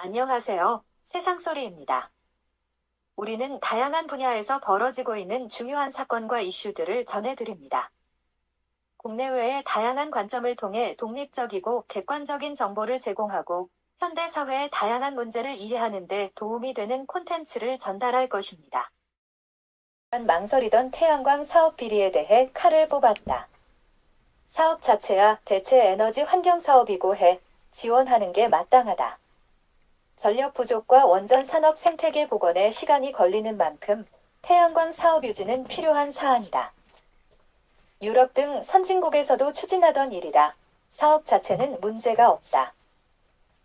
안녕하세요. 세상소리입니다. 우리는 다양한 분야에서 벌어지고 있는 중요한 사건과 이슈들을 전해드립니다. 국내외의 다양한 관점을 통해 독립적이고 객관적인 정보를 제공하고 현대 사회의 다양한 문제를 이해하는 데 도움이 되는 콘텐츠를 전달할 것입니다. 망설이던 태양광 사업 비리에 대해 칼을 뽑았다. 사업 자체야 대체 에너지 환경 사업이고 해 지원하는 게 마땅하다. 전력 부족과 원전 산업 생태계 복원에 시간이 걸리는 만큼 태양광 사업 유지는 필요한 사안이다. 유럽 등 선진국에서도 추진하던 일이라 사업 자체는 문제가 없다.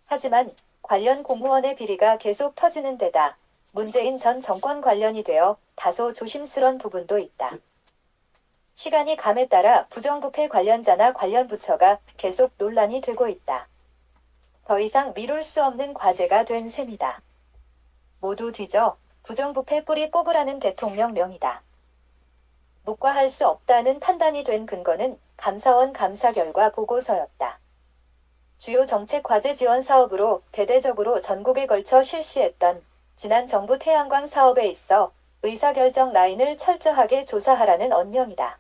하지만 관련 공무원의 비리가 계속 터지는 데다 문재인 전 정권 관련이 되어 다소 조심스런 부분도 있다. 시간이 감에 따라 부정부패 관련자나 관련 부처가 계속 논란이 되고 있다. 더 이상 미룰 수 없는 과제가 된 셈이다. 모두 뒤져 부정부패 뿌리 뽑으라는 대통령 명이다. 묵과할 수 없다는 판단이 된 근거는 감사원 감사 결과 보고서였다. 주요 정책 과제 지원 사업으로 대대적으로 전국에 걸쳐 실시했던 지난 정부 태양광 사업에 있어 의사결정 라인을 철저하게 조사하라는 언명이다.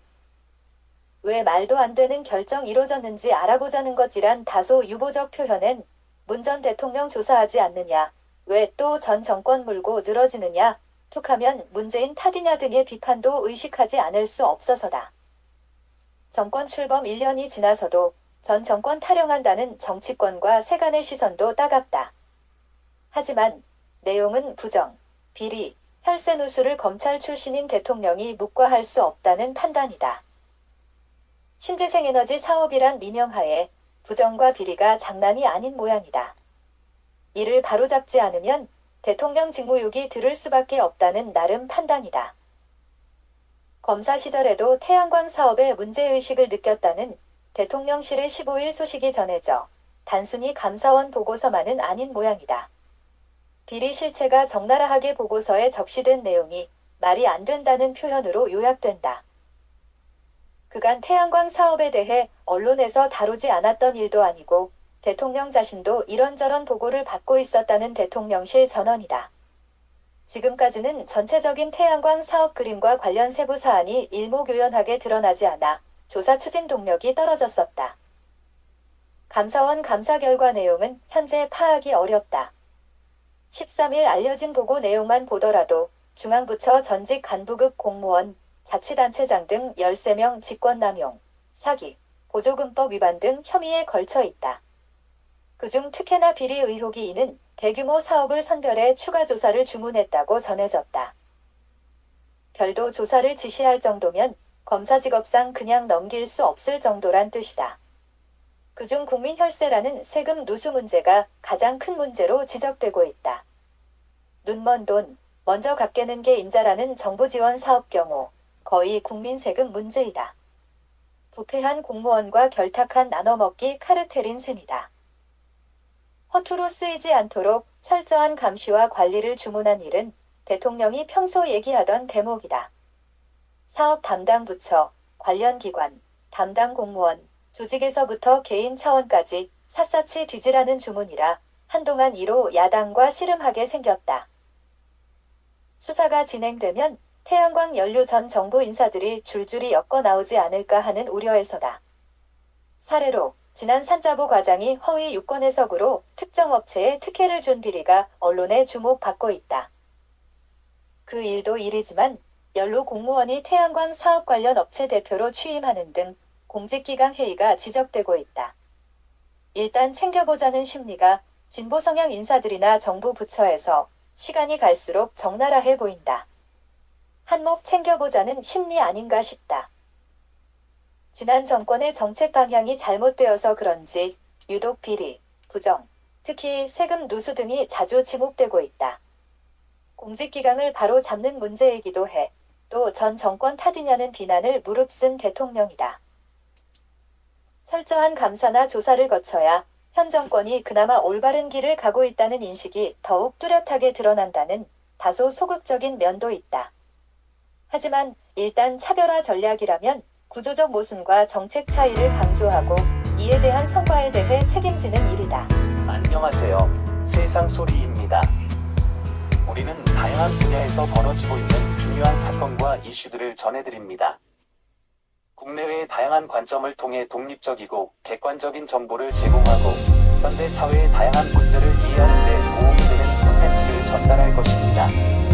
왜 말도 안 되는 결정 이루어졌는지 알아보자는 것이란 다소 유보적 표현엔 문 전 대통령 조사하지 않느냐, 왜 또 전 정권 물고 늘어지느냐, 툭하면 문재인 탓이냐 등의 비판도 의식하지 않을 수 없어서다. 정권 출범 1년이 지나서도 전 정권 타령한다는 정치권과 세간의 시선도 따갑다. 하지만 내용은 부정, 비리, 혈세 누수를 검찰 출신인 대통령이 묵과할 수 없다는 판단이다. 신재생에너지 사업이란 미명하에 부정과 비리가 장난이 아닌 모양이다. 이를 바로잡지 않으면 대통령 직무유기 들을 수밖에 없다는 나름 판단이다. 검사 시절에도 태양광 사업에 문제의식을 느꼈다는 대통령실의 15일 소식이 전해져 단순히 감사원 보고서만은 아닌 모양이다. 비리 실체가 적나라하게 보고서에 적시된 내용이 말이 안 된다는 표현으로 요약된다. 그간 태양광 사업에 대해 언론에서 다루지 않았던 일도 아니고 대통령 자신도 이런저런 보고를 받고 있었다는 대통령실 전원이다. 지금까지는 전체적인 태양광 사업 그림과 관련 세부 사안이 일목요연하게 드러나지 않아 조사 추진 동력이 떨어졌었다. 감사원 감사 결과 내용은 현재 파악이 어렵다. 13일 알려진 보고 내용만 보더라도 중앙부처 전직 간부급 공무원, 자치단체장 등 13명 직권남용, 사기, 보조금법 위반 등 혐의에 걸쳐 있다. 그중 특혜나 비리 의혹이 있는 대규모 사업을 선별해 추가 조사를 주문했다고 전해졌다. 별도 조사를 지시할 정도면 검사 직업상 그냥 넘길 수 없을 정도란 뜻이다. 그중 국민 혈세라는 세금 누수 문제가 가장 큰 문제로 지적되고 있다. 눈먼 돈, 먼저 갚게는 게 인자라는 정부 지원 사업 경우 거의 국민 세금 문제이다. 부패한 공무원과 결탁한 나눠먹기 카르텔인 셈이다. 허투루 쓰이지 않도록 철저한 감시와 관리를 주문한 일은 대통령이 평소 얘기하던 대목이다. 사업 담당 부처, 관련 기관, 담당 공무원, 조직에서부터 개인 차원까지 샅샅이 뒤지라는 주문이라 한동안 이로 야당과 씨름하게 생겼다. 수사가 진행되면 태양광 연료 전 정부 인사들이 줄줄이 엮어 나오지 않을까 하는 우려에서다. 사례로 지난 산자부 과장이 허위 유권 해석으로 특정 업체에 특혜를 준 비리가 언론에 주목받고 있다. 그 일도 일이지만 연로 공무원이 태양광 사업 관련 업체 대표로 취임하는 등 공직기강 회의가 지적되고 있다. 일단 챙겨보자는 심리가 진보 성향 인사들이나 정부 부처에서 시간이 갈수록 적나라해 보인다. 한몫 챙겨보자는 심리 아닌가 싶다. 지난 정권의 정책 방향이 잘못되어서 그런지 유독 비리, 부정, 특히 세금 누수 등이 자주 지목되고 있다. 공직기강을 바로 잡는 문제이기도 해 또 전 정권 탓이냐는 비난을 무릅쓴 대통령이다. 철저한 감사나 조사를 거쳐야 현 정권이 그나마 올바른 길을 가고 있다는 인식이 더욱 뚜렷하게 드러난다는 다소 소극적인 면도 있다. 하지만 일단 차별화 전략이라면 구조적 모순과 정책 차이를 강조하고 이에 대한 성과에 대해 책임지는 일이다. 안녕하세요. 세상 소리입니다. 우리는 다양한 분야에서 벌어지고 있는 중요한 사건과 이슈들을 전해드립니다. 국내외의 다양한 관점을 통해 독립적이고 객관적인 정보를 제공하고 현대 사회의 다양한 문제를 이해하는 데 도움이 되는 콘텐츠를 전달할 것입니다.